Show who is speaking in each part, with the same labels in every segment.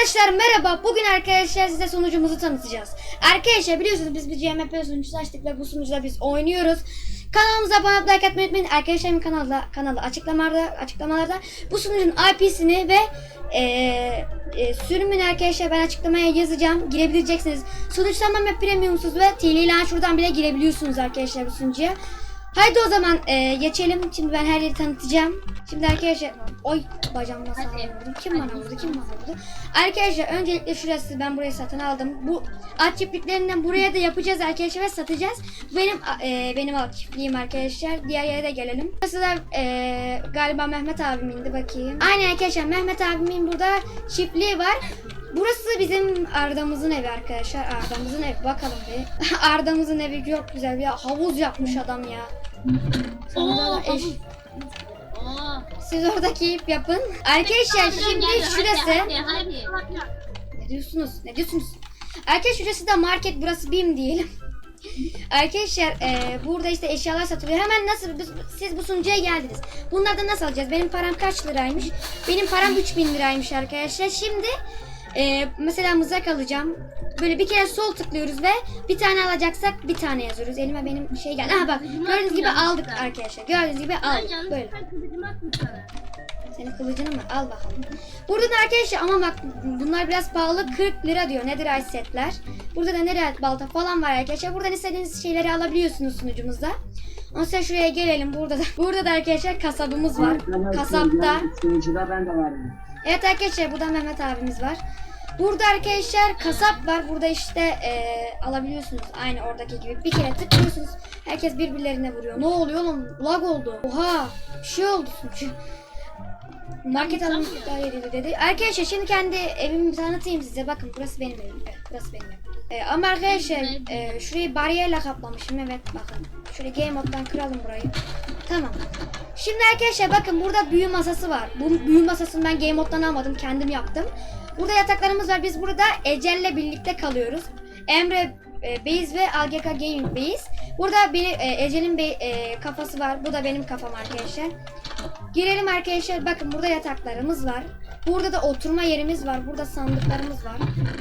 Speaker 1: Arkadaşlar merhaba. Bugün arkadaşlar size sunucumuzu tanıtacağız. Arkadaşlar biliyorsunuz biz bir CMP sunucusu açtık ve bu sunucuda biz oynuyoruz. Kanalımıza abone olup like atmayı unutmayın. Arkadaşlarım kanalda kanalı açıklamalarda açıklamalarda bu sunucunun IP'sini ve e, e, sürümünü arkadaşlar ben açıklamaya yazacağım. Girebileceksiniz. Sunucu tamamen premiumsuz ve TL ile şuradan bile girebiliyorsunuz arkadaşlar bu sunucuya. Haydi o zaman e, geçelim. Şimdi ben her yeri tanıtacağım. Şimdi arkadaşlar oy bacağımla vurdum. Kim bana vurdu? Kim bana vurdu? Arkadaşlar öncelikle şurası ben burayı satın aldım. Bu at çiftliklerinden buraya da yapacağız arkadaşlar ve satacağız. Benim e, benim at çiftliğim arkadaşlar. Diğer yere de gelelim. Burası da e, galiba Mehmet abimindi bakayım. Aynen arkadaşlar Mehmet abimin burada çiftliği var. Burası bizim Arda'mızın evi arkadaşlar. Arda'mızın evi. Bakalım bir. Arda'mızın evi çok güzel bir havuz yapmış adam ya. Sonra da eş-
Speaker 2: Oo.
Speaker 1: Siz orada keyif yapın. Arkadaşlar şimdi şurası.
Speaker 2: Hadi, hadi, hadi.
Speaker 1: Ne diyorsunuz? Ne diyorsunuz? Arkadaşlar şurası da market burası BİM diyelim. Arkadaşlar e, burada işte eşyalar satılıyor. Hemen nasıl biz- siz bu sunucuya geldiniz. Bunlardan nasıl alacağız? Benim param kaç liraymış? Benim param 3000 liraymış arkadaşlar. Şimdi e, mesela mızrak alacağım. Böyle bir kere sol tıklıyoruz ve bir tane alacaksak bir tane yazıyoruz. Elime benim şey geldi. Aha bak gördüğünüz gibi aldık arkadaşlar. Gördüğünüz gibi aldık. Böyle. Senin kılıcını mı? Al bakalım. Buradan arkadaşlar ama bak bunlar biraz pahalı 40 lira diyor Netherite setler. Burada da Netherite balta falan var arkadaşlar. Buradan istediğiniz şeyleri alabiliyorsunuz sunucumuzda. Sonra şuraya gelelim. Burada da burada da arkadaşlar kasabımız var. Kasapta.
Speaker 3: Sunucuda ben de varım.
Speaker 1: Evet arkadaşlar burada Mehmet abimiz var. Burada arkadaşlar kasap var. Burada işte eee, alabiliyorsunuz. Aynı oradaki gibi. Bir kere tıklıyorsunuz. Herkes birbirlerine vuruyor. Ne oluyor oğlum? Lag oldu. Oha. Bir şey oldu sunucu. Market alımı iptal edildi dedi. Arkadaşlar şimdi kendi evimi tanıtayım size. Bakın burası benim evim. Evet burası benim evim. Ee, ama arkadaşlar e, şurayı bariyerle kaplamışım. Evet bakın. Şöyle game moddan kıralım burayı. Tamam. Şimdi arkadaşlar bakın burada büyü masası var. Bu büyü masasını ben game moddan almadım. Kendim yaptım. Burada yataklarımız var. Biz burada Ecel'le birlikte kalıyoruz. Emre e, Beyz ve AGK Gaming Beyz. Burada benim e, Ecel'in e, kafası var. Bu da benim kafam arkadaşlar. Girelim arkadaşlar. Bakın burada yataklarımız var. Burada da oturma yerimiz var. Burada sandıklarımız var.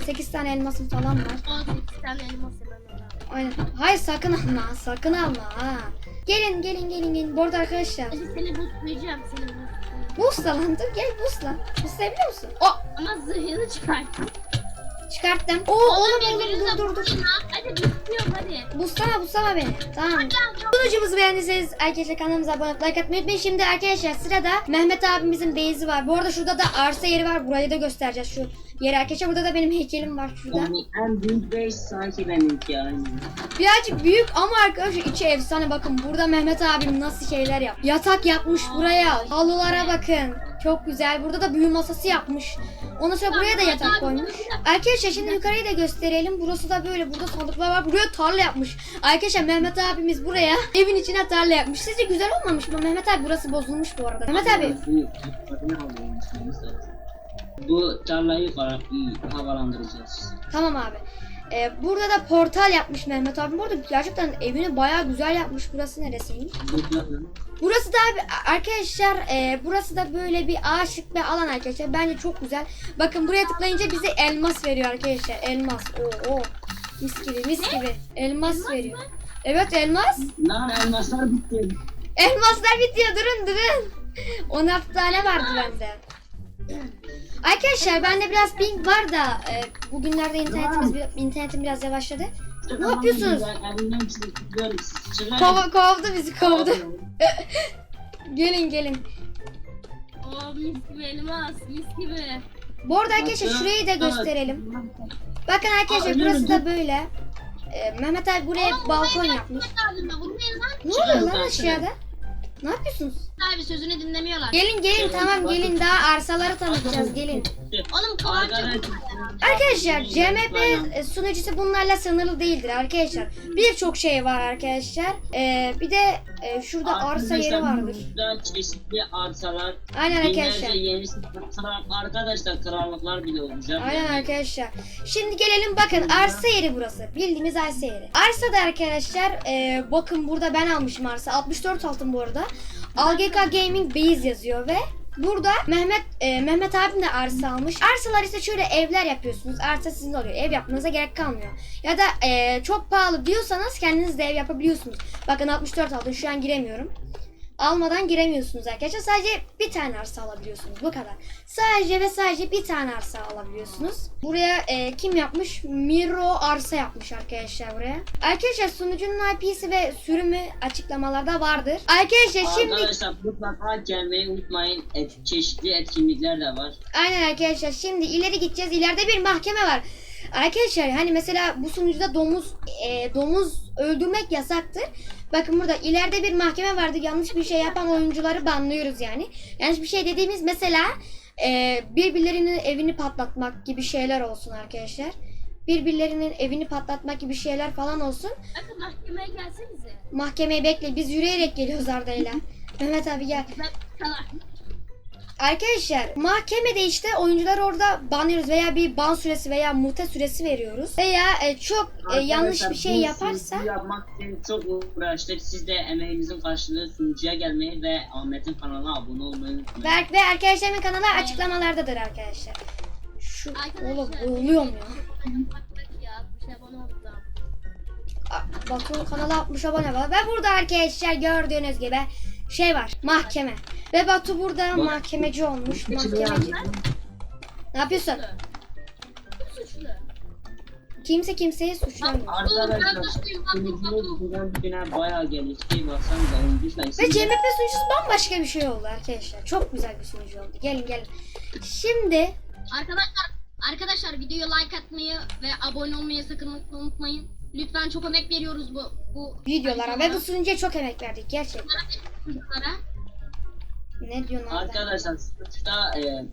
Speaker 1: 8 tane elmasım falan var.
Speaker 2: 18 tane elmas.
Speaker 1: Aynen. Hayır sakın alma. Sakın alma. Ha. Gelin gelin gelin gelin. Bu arada arkadaşlar.
Speaker 2: Seni boostlayacağım seni boostlayacağım.
Speaker 1: Busla lan dur gel busla. Buslayabiliyor musun? O
Speaker 2: Ama zırhını çıkart.
Speaker 1: Çıkarttım. Oo oğlum oğlum dur dur dur.
Speaker 2: Hadi boostluyorum hadi.
Speaker 1: Buslama buslama beni. Tamam. Sunucumuzu beğendiyseniz arkadaşlar kanalımıza abone olup like atmayı unutmayın. Şimdi arkadaşlar sırada Mehmet abimizin beyzi var. Bu arada şurada da arsa yeri var. Burayı da göstereceğiz şu yeri arkadaşlar. Burada da benim heykelim var şurada.
Speaker 3: Yani en büyük base sanki benimki yani.
Speaker 1: Birazcık büyük ama arkadaşlar içi efsane. Bakın burada Mehmet abim nasıl şeyler yap. Yatak yapmış buraya. Halılara bakın. Çok güzel. Burada da büyü masası yapmış. Ondan sonra buraya da yatak koymuş. Arkadaşlar şimdi yukarıyı da gösterelim. Burası da böyle. Burada sandıklar var. Buraya tarla yapmış. Arkadaşlar Mehmet abimiz buraya evin içine tarla yapmış. Sizce güzel olmamış mı? Mehmet abi burası bozulmuş bu arada. Mehmet abi.
Speaker 3: Bu tarlayı havalandıracağız.
Speaker 1: Tamam abi. Ee, burada da portal yapmış Mehmet abi. Bu arada gerçekten evini bayağı güzel yapmış. Burası neresiymiş?
Speaker 3: Burada
Speaker 1: Burası da abi arkadaşlar e, burası da böyle bir ağaçlık bir alan arkadaşlar. Bence çok güzel. Bakın buraya tıklayınca bize elmas veriyor arkadaşlar. Elmas. Oo, oo. Mis gibi mis gibi. Elmas, veriyor. Evet elmas.
Speaker 3: Lan elmaslar bitti.
Speaker 1: Elmaslar bitiyor durun durun. 16 tane vardı bende. Arkadaşlar bende biraz ping var da e, bugünlerde internetimiz internetim biraz yavaşladı. Ne yapıyorsunuz?
Speaker 3: Çıkar.
Speaker 1: Kov, kovdu bizi kovdu. gelin gelin.
Speaker 2: Oo mis gibi elmas mis gibi.
Speaker 1: Bu arada arkadaşlar şurayı da gösterelim. Bakın arkadaşlar burası da böyle. Ee, Mehmet abi buraya balkon yapmış. Ne oluyor lan aşağıda? Ne yapıyorsunuz?
Speaker 2: Abi sözünü dinlemiyorlar.
Speaker 1: Gelin gelin tamam gelin daha arsaları tanıtacağız gelin.
Speaker 2: Oğlum kıvancı.
Speaker 1: Arkadaşlar CMP e, sunucusu bunlarla sınırlı değildir arkadaşlar. Birçok şey var arkadaşlar. Ee, bir de e, şurada arsa yeri vardır.
Speaker 3: Burada çeşitli arsalar.
Speaker 1: Aynen arkadaşlar.
Speaker 3: yeni arsalar. Arkadaşlar krallıklar bile olacak.
Speaker 1: Aynen arkadaşlar. Şimdi gelelim bakın arsa yeri burası. Bildiğimiz arsa yeri. Arsa da arkadaşlar e, bakın burada ben almışım arsa. 64 altın bu arada. AGK Gaming Base yazıyor ve Burada Mehmet e, Mehmet abim de arsa almış. Arsalar ise şöyle evler yapıyorsunuz. Arsa sizin oluyor. Ev yapmanıza gerek kalmıyor. Ya da e, çok pahalı diyorsanız kendiniz de ev yapabiliyorsunuz. Bakın 64 aldım. Şu an giremiyorum. Almadan giremiyorsunuz arkadaşlar. Sadece bir tane arsa alabiliyorsunuz. Bu kadar. Sadece ve sadece bir tane arsa alabiliyorsunuz. Buraya e, kim yapmış? Miro arsa yapmış arkadaşlar buraya. Arkadaşlar sunucunun IP'si ve sürümü açıklamalarda vardır. Arkadaşlar şimdi
Speaker 3: Arkadaşlar mutlaka gelmeyi unutmayın. Et, çeşitli etkinlikler de var.
Speaker 1: Aynen arkadaşlar şimdi ileri gideceğiz. İleride bir mahkeme var. Arkadaşlar hani mesela bu sunucuda domuz e, domuz öldürmek yasaktır. Bakın burada ileride bir mahkeme vardı. Yanlış bir şey yapan oyuncuları banlıyoruz yani. Yanlış bir şey dediğimiz mesela e, birbirlerinin evini patlatmak gibi şeyler olsun arkadaşlar. Birbirlerinin evini patlatmak gibi şeyler falan olsun.
Speaker 2: Bakın mahkemeye gelsenize.
Speaker 1: Mahkemeye bekle. Biz yürüyerek geliyoruz Arda'yla. Mehmet abi gel.
Speaker 2: Ben.
Speaker 1: Arkadaşlar mahkemede işte oyuncular orada banlıyoruz veya bir ban süresi veya mute süresi veriyoruz. Veya e, çok e, yanlış bir şey yaparsa
Speaker 3: yapmak için çok uğraştık. Siz de emeğinizin karşılığı sunucuya gelmeyi ve Ahmet'in kanalına abone olmayı unutmayın.
Speaker 1: Berk ve arkadaşlarımın kanalı açıklamalardadır arkadaşlar. Şu oğlum.
Speaker 2: Bak bak ya.
Speaker 1: Batu kanala 60 abone var. Ve burada arkadaşlar gördüğünüz gibi şey var mahkeme. Ve Batu burada mahkemeci olmuş. Mahkemeci. Ne yapıyorsun?
Speaker 2: Suçlu.
Speaker 1: Kimse kimseyi suçlamıyor.
Speaker 3: Arkadaşlar
Speaker 2: Ben suçluyum, ben
Speaker 3: sunucumuz
Speaker 2: suçluyum.
Speaker 3: günden güne bayağı gelişti. Baksanıza sayısı.
Speaker 1: Ve CMP sunucusu bambaşka bir şey oldu arkadaşlar. Çok güzel bir sunucu oldu. Gelin gelin. Şimdi
Speaker 2: Arkadaşlar arkadaşlar videoya like atmayı ve abone olmayı sakın unutmayın. Lütfen çok emek veriyoruz bu bu
Speaker 1: videolara ve bu sunucuya çok emek verdik gerçekten.
Speaker 2: videolara.
Speaker 1: Ne diyorsun?
Speaker 3: Arkadaşlar sunucuda e,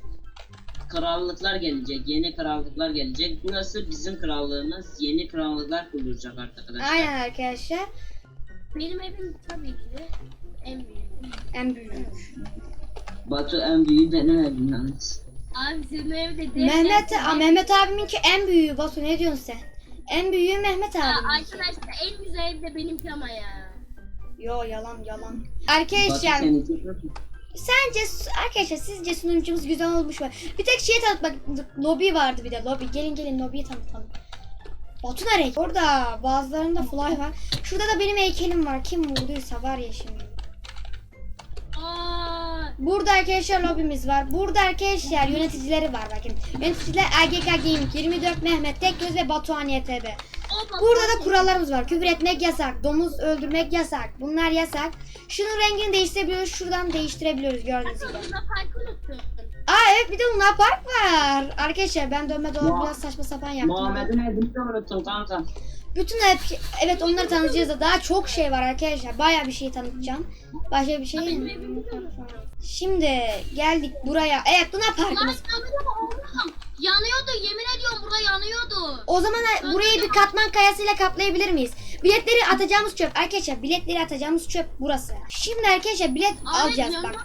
Speaker 3: krallıklar gelecek. Yeni krallıklar gelecek. Burası bizim krallığımız. Yeni krallıklar kurulacak arkadaşlar.
Speaker 1: Aynen arkadaşlar.
Speaker 2: Benim evim tabii ki de en büyüğü.
Speaker 1: En büyük.
Speaker 3: Batu en büyüğü benim evim yalnız.
Speaker 2: Abi senin evde de
Speaker 1: Mehmet, Aa, Mehmet abiminki en büyüğü Batu ne diyorsun sen? En büyüğü Mehmet abiminki.
Speaker 2: arkadaşlar en güzel ev de benimki ama ya.
Speaker 1: Yo yalan yalan.
Speaker 3: Batu
Speaker 1: Arkadaşlar
Speaker 3: seninki?
Speaker 1: Sence arkadaşlar sizce sunucumuz güzel olmuş mu? Bir tek şey tanıtmak lobi vardı bir de lobi. Gelin gelin lobiyi tanıtalım. Batu nereye? Orada bazılarında fly var. Şurada da benim heykelim var. Kim vurduysa var ya şimdi. Burada arkadaşlar lobimiz var. Burada arkadaşlar yöneticileri var bakın. Yöneticiler AGK Gaming, 24 Mehmet Tekgöz ve Batuhan YTB. Burada da kurallarımız var. Küfür etmek yasak. Domuz öldürmek yasak. Bunlar yasak. Şunun rengini değiştirebiliyoruz. Şuradan değiştirebiliyoruz gördüğünüz gibi. Aa evet bir de Luna Park var. Arkadaşlar ben dönme dolabı biraz saçma sapan yaptım.
Speaker 3: Muhammed'in evini de unuttum kanka.
Speaker 1: Bütün hep, evet onları tanıtacağız da daha çok şey var arkadaşlar. Bayağı bir şey tanıtacağım. Başka bir şey mi? Şimdi geldik buraya. Evet Luna Park'ımız.
Speaker 2: Yanıyordu yemin ediyorum burada yanıyordu.
Speaker 1: O zaman burayı bir katman kayasıyla kaplayabilir miyiz? Biletleri atacağımız çöp. Arkadaşlar biletleri atacağımız çöp burası. Şimdi arkadaşlar bilet
Speaker 2: Abi,
Speaker 1: alacağız bak.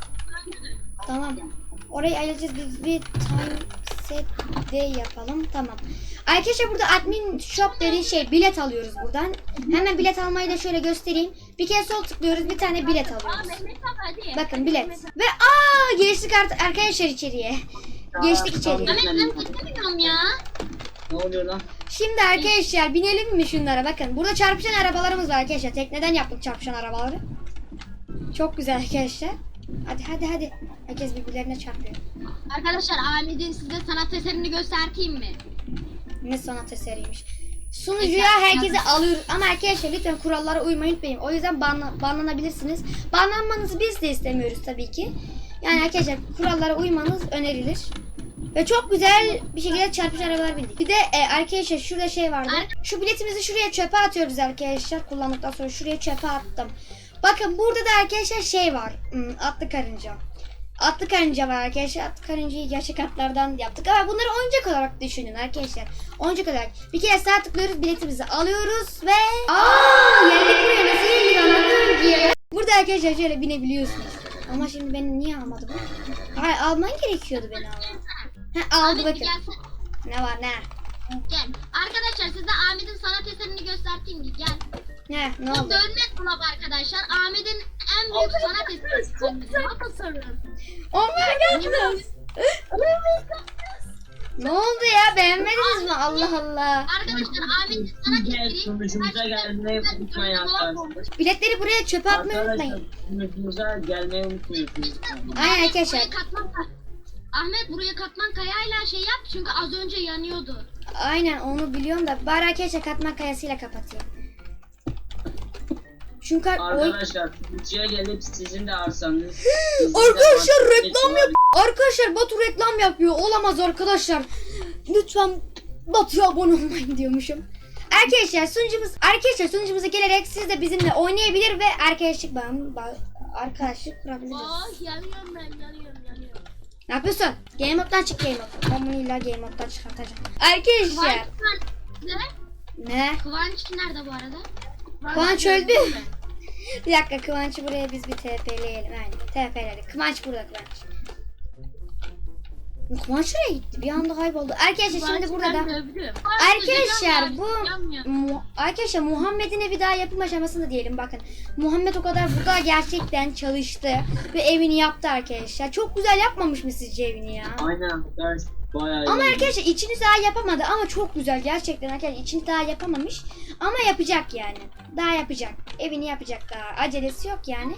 Speaker 1: Tamam. Orayı ayıracağız. Biz bir time set day yapalım. Tamam. Arkadaşlar burada admin shop dediği şey bilet alıyoruz buradan. Hemen bilet almayı da şöyle göstereyim. Bir kere sol tıklıyoruz. Bir tane bilet alıyoruz. Bakın bilet. Ve aa geçtik artık arkadaşlar içeriye. Geçtik içeriye.
Speaker 2: Mehmet ben istemiyorum ya.
Speaker 3: Ne oluyor lan?
Speaker 1: Şimdi arkadaşlar binelim mi şunlara bakın. Burada çarpışan arabalarımız var arkadaşlar. Tekneden yaptık çarpışan arabaları. Çok güzel arkadaşlar. Hadi hadi hadi. Herkes birbirlerine çarpıyor.
Speaker 2: Arkadaşlar Ahmet'in size sanat eserini göstereyim mi?
Speaker 1: Ne sanat eseriymiş. Sunucuya herkese alıyor ama arkadaşlar lütfen kurallara uymayı unutmayın. O yüzden banla, banlanabilirsiniz. Banlanmanızı biz de istemiyoruz tabii ki. Yani arkadaşlar kurallara uymanız önerilir. Ve çok güzel bir şekilde çarpıcı arabalar bindik. Bir de e, arkadaşlar şurada şey vardı. Şu biletimizi şuraya çöpe atıyoruz arkadaşlar. Kullandıktan sonra şuraya çöpe attım. Bakın burada da arkadaşlar şey var. Hmm, atlı karınca. Atlı karınca var arkadaşlar. Atlı karıncayı gerçek atlardan yaptık. Ama bunları oyuncak olarak düşünün arkadaşlar. Oyuncak olarak. Bir kere sağ tıklıyoruz biletimizi alıyoruz ve... Aa geldik buraya nasıl geldik ki. Burada arkadaşlar şöyle binebiliyorsunuz. Ama şimdi beni niye almadı bu? Hayır alman gerekiyordu beni alman. Aldı
Speaker 2: Ahmet
Speaker 1: bakın.
Speaker 2: gelsene.
Speaker 1: Ne var ne?
Speaker 2: Gel. Arkadaşlar size Ahmet'in sanat eserini göstereyim ki gel.
Speaker 1: Ne ne
Speaker 2: Bu
Speaker 1: oldu?
Speaker 2: dönme dolap arkadaşlar. Ahmet'in en büyük sanat eseri.
Speaker 1: Oh my god. Ne oldu ya beğenmediniz mi? Allah Allah.
Speaker 2: Arkadaşlar Ahmet'in sanat eseri.
Speaker 3: sunucumuza gelmeyi unutmayın arkadaşlar.
Speaker 1: Biletleri buraya çöpe atmayı
Speaker 3: Arkadaşlar
Speaker 1: unutmayın.
Speaker 3: sunucumuza gelmeyi unutmayın.
Speaker 1: Aynen arkadaşlar.
Speaker 2: Ahmet buraya katman kayayla şey yap çünkü az önce yanıyordu.
Speaker 1: Aynen onu biliyorum da bari arkadaşlar katman kayasıyla kapatayım. Çünkü oy...
Speaker 3: Arkadaşlar sunucuya gelip sizin de arsanız. sizin de
Speaker 1: Arkadaşlar
Speaker 3: arsanız-
Speaker 1: reklam yap. Arkadaşlar Batu reklam yapıyor. Olamaz arkadaşlar. Lütfen Batu'ya abone olmayın diyormuşum. Arkadaşlar sunucumuz arkadaşlar sunucumuza gelerek siz de bizimle oynayabilir ve arkadaşlık bağım ba- arkadaşlık kurabilirsiniz.
Speaker 2: Oh yanıyorum ben yanıyorum yanıyorum.
Speaker 1: Ne yapıyorsun? Game mode'dan çık game mode. Ben bunu illa game mode'dan çıkartacağım. Arkadaşlar.
Speaker 2: Kıvanç nerede?
Speaker 1: Ne?
Speaker 2: Kıvanç nerede bu arada?
Speaker 1: Kıvanç öldü. Bir dakika Kıvanç'ı buraya biz bir TP'leyelim. Aynen TP'ledik. Kıvanç burada Kıvanç. Kıvanç nereye gitti? Bir anda kayboldu. Arkadaşlar şimdi burada da Arkadaşlar bu Mu- arkadaşlar Muhammed'in evi daha yapım aşamasında diyelim bakın. Muhammed o kadar burada gerçekten çalıştı ve evini yaptı arkadaşlar. Çok güzel yapmamış mı sizce evini ya?
Speaker 3: Aynen ders bayağı
Speaker 1: Ama
Speaker 3: iyi.
Speaker 1: arkadaşlar içini daha yapamadı ama çok güzel gerçekten arkadaşlar içini daha yapamamış ama yapacak yani. Daha yapacak. Evini yapacak daha. Acelesi yok yani.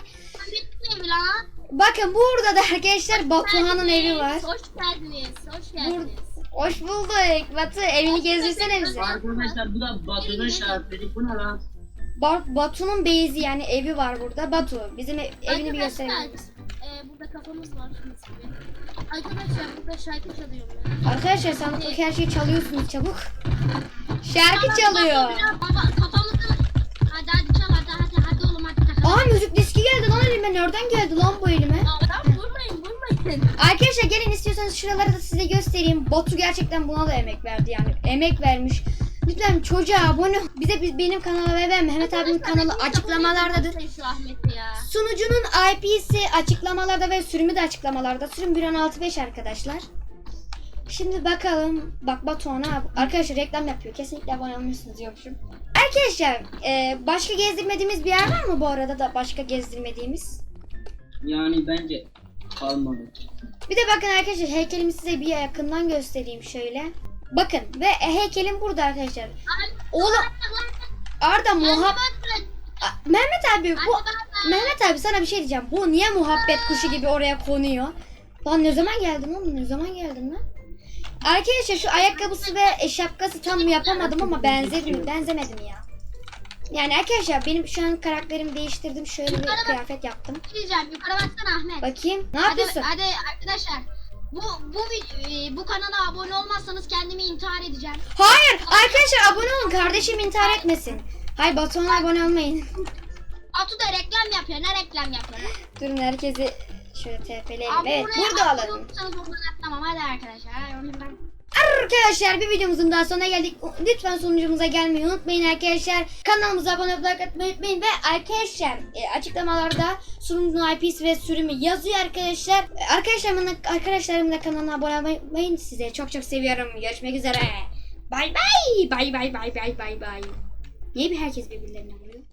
Speaker 2: Lan?
Speaker 1: Bakın burada da arkadaşlar Batuhan'ın evi var.
Speaker 2: Hoş geldiniz. Hoş geldiniz.
Speaker 1: Hoş bulduk. Batu evini gezdirsene bize.
Speaker 3: Arkadaşlar bu da Batu'nun şartları. Bu ne lan?
Speaker 1: Ba- Batu'nun beyzi yani evi var burada. Batu bizim ev- evini bir gösterebilir misin?
Speaker 2: e, burada kafamız var şimdi gibi. Arkadaşlar burada şarkı çalıyorum ben.
Speaker 1: Arkadaşlar sandıktaki her şeyi çalıyorsunuz çabuk. Şarkı çalıyor.
Speaker 2: Baba kafamızı... Hadi hadi çal hadi hadi hadi oğlum hadi takalım.
Speaker 1: Aa müzik diski geldi lan elime. Nereden geldi lan bu elime?
Speaker 2: Vurmayın vurmayın.
Speaker 1: Arkadaşlar gelin istiyorsanız şuraları da size göstereyim. Batu gerçekten buna da emek verdi yani. Emek vermiş. Lütfen çocuğa abone ol. Bize bi- benim kanala ve ben Mehmet abinin kanalı açıklamalardadır. Sunucunun IP'si açıklamalarda ve sürümü de açıklamalarda. Sürüm 1665 arkadaşlar. Şimdi bakalım. Bak Batu ona arkadaşlar reklam yapıyor. Kesinlikle abone olmuyorsunuz diyormuşum. Arkadaşlar e, başka gezdirmediğimiz bir yer var mı bu arada da başka gezdirmediğimiz?
Speaker 3: Yani bence kalmadı.
Speaker 1: Bir de bakın arkadaşlar heykelimi size bir yakından göstereyim şöyle. Bakın ve heykelim burada arkadaşlar. Oğlum Arda muhab Mehmet abi bu Mehmet abi sana bir şey diyeceğim. Bu niye muhabbet kuşu gibi oraya konuyor? Lan ne zaman geldin oğlum? Ne zaman geldin lan? Arkadaşlar şu ayakkabısı ve şapkası tam yapamadım ama benzedim, benzemedim ya. Yani arkadaşlar benim şu an karakterimi değiştirdim. Şöyle bir kıyafet yaptım.
Speaker 2: diyeceğim yukarı baksana Ahmet.
Speaker 1: Bakayım. Ne
Speaker 2: Hadi,
Speaker 1: yapıyorsun?
Speaker 2: hadi arkadaşlar. Bu bu vid- e, bu kanala abone olmazsanız kendimi intihar edeceğim.
Speaker 1: Hayır arkadaşlar abone olun. Kardeşim intihar etmesin. Hayır Batuhan'a abone olmayın.
Speaker 2: Atu da reklam yapıyor. Ne reklam yapıyor?
Speaker 1: Durun herkesi şöyle TP'leyelim. Evet burada
Speaker 2: abone
Speaker 1: alalım.
Speaker 2: olursanız ondan atlamam. Hadi arkadaşlar. Hadi
Speaker 1: Arkadaşlar bir videomuzun daha sonuna geldik. Lütfen sunucumuza gelmeyi unutmayın arkadaşlar. Kanalımıza abone olup like atmayı unutmayın. Ve arkadaşlar e, açıklamalarda sunucunun IP'si ve sürümü yazıyor arkadaşlar. E, Arkadaşlarımın da, arkadaşlarımın da kanalına abone olmayı unutmayın. Size çok çok seviyorum. Görüşmek üzere. Bay bay. Bay bay bay bay bay bay. Niye bir herkes birbirlerine vuruyor?